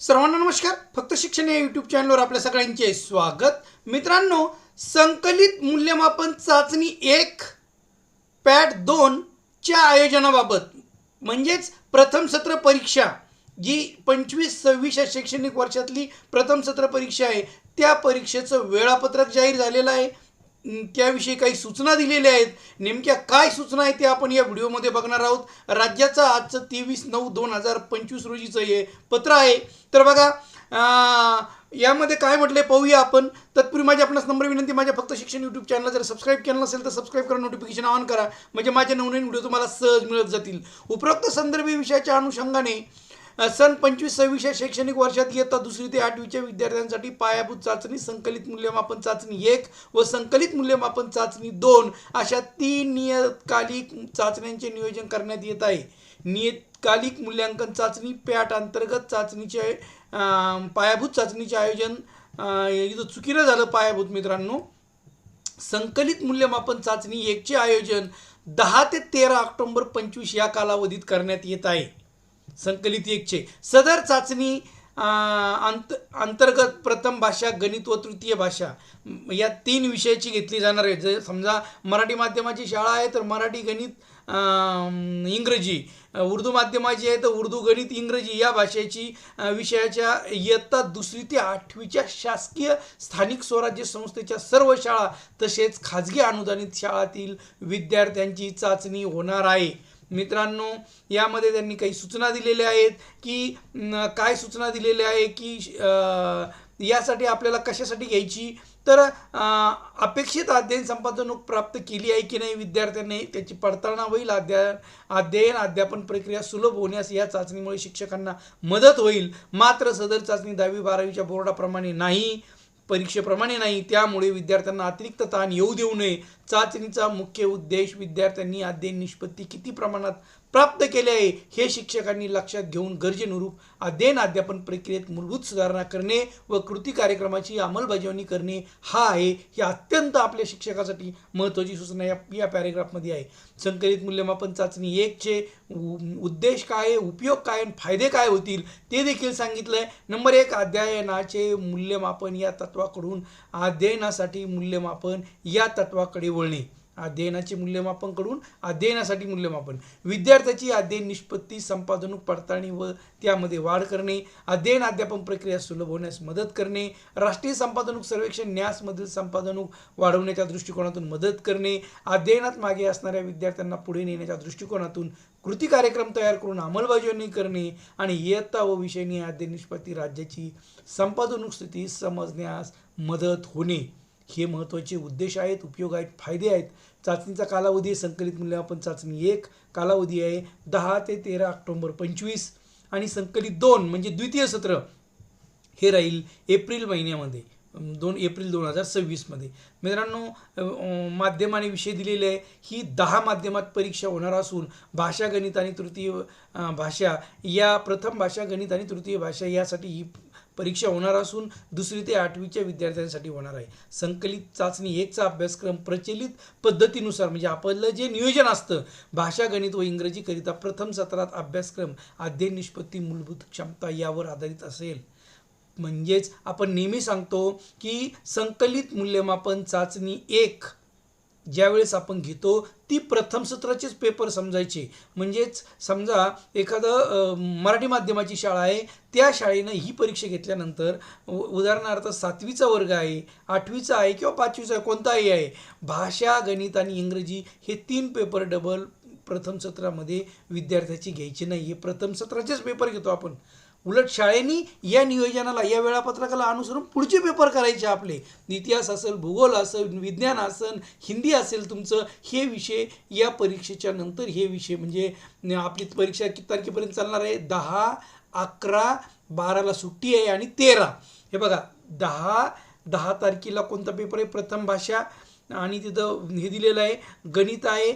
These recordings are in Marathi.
सर्वांना नमस्कार. फक्त शिक्षण या यूट्यूब चॅनलवर आपल्या सगळ्यांचे स्वागत. मित्रांनो संकलित मूल्यमापन चाचणी एक पॅट दोनच्या आयोजनाबाबत म्हणजेच प्रथम सत्र परीक्षा जी पंचवीस सव्वीस या शैक्षणिक वर्षातली प्रथम सत्र परीक्षा आहे त्या परीक्षेचं वेळापत्रक जाहीर झालेलं आहे. त्याविषयी काही सूचना दिलेल्या आहेत. नेमक्या काय सूचना आहेत ते आपण या व्हिडिओमध्ये बघणार आहोत. राज्याचं आजचं तेवीस नऊ दोन हजार पंचवीस रोजीचं हे पत्र आहे. तर बघा यामध्ये काय म्हटलंय पाहूया आपण. तत्पूर्वी माझी आपणास नंबर विनंती माझ्या फक्त शिक्षण यूट्यूब चॅनल जर सबस्क्राईब केलं नसेल तर सबस्क्राईब करा नोटिफिकेशन ऑन करा. म्हणजे माझे नवनवीन व्हिडिओ तुम्हाला सहज मिळत जातील. उपरोक्त संदर्भी विषयाच्या अनुषंगाने सन पंचवीस सव्वीसच्या शैक्षणिक वर्षात इयत्ता दुसरी ते आठवीच्या विद्यार्थ्यांसाठी पायाभूत चाचणी संकलित मूल्यमापन चाचणी एक व संकलित मूल्यमापन चाचणी दोन अशा तीन नियतकालिक चाचण्यांचे नियोजन करण्यात येत आहे. नियतकालिक मूल्यांकन चाचणी पॅट अंतर्गत चाचणीचे पायाभूत चाचणीचे आयोजन इथं चुकीनं झालं पायाभूत मित्रांनो. संकलित मूल्यमापन चाचणी एकचे आयोजन दहा ते तेरा ऑक्टोंबर पंचवीस या कालावधीत करण्यात येत आहे. संकलित एकचे सदर चाचणी अंत अंतर्गत प्रथम भाषा गणित व तृतीय भाषा. या तीन विषयाची घेतली जाणार आहे. जर समजा मराठी माध्यमाची शाळा आहे तर मराठी गणित इंग्रजी. उर्दू माध्यमाची आहे तर उर्दू गणित इंग्रजी या भाषेची विषयाच्या इयत्ता दुसरी ते आठवीच्या शासकीय स्थानिक स्वराज्य संस्थेच्या सर्व शाळा तसेच खाजगी अनुदानित शाळातील विद्यार्थ्यांची चाचणी होणार आहे. मित्रांनो यामध्ये त्यांनी काही सूचना दिलेल्या आहेत की काय सूचना दिलेल्या आहे की यासाठी आपल्याला कशासाठी घ्यायची? तर अपेक्षित अध्ययन संपादनूक प्राप्त केली आहे की नाही विद्यार्थ्यांनी त्याची पडताळणा होईल अध्ययन अध्ययन अध्यापन प्रक्रिया सुलभ होण्यास या चाचणीमुळे शिक्षकांना मदत होईल. मात्र सदर चाचणी दहावी बारावीच्या बोर्डाप्रमाणे नाही. परीक्षेप्रमाणे नाही त्यामुळे विद्यार्थ्यांना अतिरिक्त ताण येऊ देऊ नये. चाचणीचा मुख्य उद्देश विद्यार्थ्यांनी अध्ययन निष्पत्ती किती प्रमाणात प्राप्त केले आहे हे शिक्षकांनी लक्षात घेऊन गरजेनुरूप अध्ययन अध्यापन प्रक्रियेत मूलभूत सुधारणा करणे व कृती कार्यक्रमाची अंमलबजावणी करणे हा आहे ही अत्यंत आपल्या शिक्षकासाठी महत्त्वाची सूचना या या पॅरेग्राफमध्ये आहे. संकलित मूल्यमापन चाचणी एकचे उ- उद्देश काय उपयोग काय आणि फायदे काय होतील ते देखील सांगितलं आहे नंबर एक अध्ययनाचे मूल्यमापन या तत्वाकडून अध्ययनासाठी मूल्यमापन या तत्वाकडे वळणे. अध्ययनाचे मूल्यमापन करून अध्ययनासाठी मूल्यमापन. विद्यार्थ्याची अध्ययन निष्पत्ती संपादनूक पडताळणी व त्यामध्ये वाढ करणे अध्ययन अध्यापन प्रक्रिया सुलभ होण्यास मदत करणे राष्ट्रीय संपादनूक सर्वेक्षण न्यासमधील संपादनूक वाढवण्याच्या दृष्टिकोनातून मदत करणे अध्ययनात मागे असणाऱ्या विद्यार्थ्यांना पुढे नेण्याच्या दृष्टिकोनातून कृती कार्यक्रम तयार करून अंमलबजावणी करणे आणि इयत्ता व विषयनी अध्ययन निष्पत्ती राज्याची संपादनूक स्थिती समजण्यास मदत होणे. हे महत्त्वाचे उद्देश आहेत उपयोग आहेत फायदे आहेत. चाचणीचा कालावधी आहे संकलित मूल्यमापन चाचणी एक कालावधी आहे दहा ते तेरा ऑक्टोंबर पंचवीस आणि संकलित दोन म्हणजे द्वितीय सत्र हे राहील एप्रिल महिन्यामध्ये दोन एप्रिल दोन हजार सव्वीसमध्ये मित्रांनो माध्यमाने विषय दिलेले आहे ही दहा माध्यमात परीक्षा होणार असून भाषा गणित आणि तृतीय भाषा या प्रथम भाषा गणित आणि तृतीय भाषा यासाठी ही परीक्षा होणार असून दुसरी ते आठवीच्या विद्यार्थ्यांसाठी होणार आहे. संकलित चाचणी एकचा अभ्यासक्रम प्रचलित पद्धतीनुसार म्हणजे आपलं जे नियोजन असतं भाषा गणित व इंग्रजीकरिता प्रथम सत्रात अभ्यासक्रम अध्ययन निष्पत्ती मूलभूत क्षमता यावर आधारित असेल. म्हणजेच आपण नेहमी सांगतो की संकलित मूल्यमापन चाचणी एक ज्यावेळेस आपण घेतो ती प्रथम सत्राचेच पेपर समजायचे. म्हणजेच समजा एखादं मराठी माध्यमाची शाळा आहे त्या शाळेनं ही परीक्षा घेतल्यानंतर उदाहरणार्थ सातवीचा वर्ग आहे आठवीचा आहे किंवा पाचवीचा आहे कोणताही आहे भाषा गणित आणि इंग्रजी हे तीन पेपर डबल प्रथम सत्रामध्ये विद्यार्थ्याची घ्यायची नाही. हे प्रथम सत्राचेच पेपर घेतो आपण. उलट शाळेनी या नियोजनाला या वेळापत्रकाला अनुसरून पुढचे पेपर करायचे आपले. इतिहास असेल भूगोल असेल विज्ञान असेल हिंदी असेल तुमचं हे विषय या परीक्षेच्या नंतर हे विषय म्हणजे आपली परीक्षा किती तारखेपर्यंत चालणार आहे? दहा अकरा बाराला सुट्टी आहे आणि तेरा. हे बघा दहा दहा तारखेला कोणता पेपर आहे? प्रथम भाषा आणि तिथं हे दिलेलं आहे गणित आहे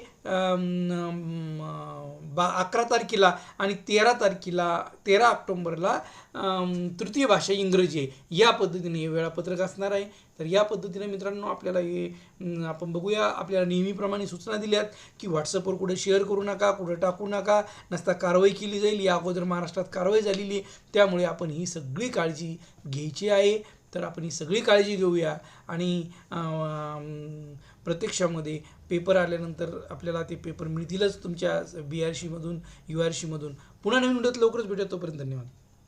बा अकरा तारखेला आणि तेरा तारखेला तेरा ऑक्टोंबरला तृतीय भाषा इंग्रजी आहे. या पद्धतीने हे वेळापत्रक असणार आहे. तर या पद्धतीने मित्रांनो आपल्याला हे आपण बघूया. आपल्याला नेहमीप्रमाणे सूचना दिल्यात की व्हॉट्सअपवर कुठे शेअर करू नका कुठे टाकू नका. नसता कारवाई केली जाईल. या अगोदर महाराष्ट्रात कारवाई झालेली आहे. त्यामुळे आपण ही सगळी काळजी घ्यायची आहे. तर आपण ही सगळी काळजी घेऊया. आणि प्रत्यक्षामध्ये पेपर आल्यानंतर आपल्याला ते पेपर मिळतीलच तुमच्या बी आर सीमधून यू आर सीमधून पुन्हा नवीन व्हिडिओत लवकरच भेटत तोपर्यंत धन्यवाद.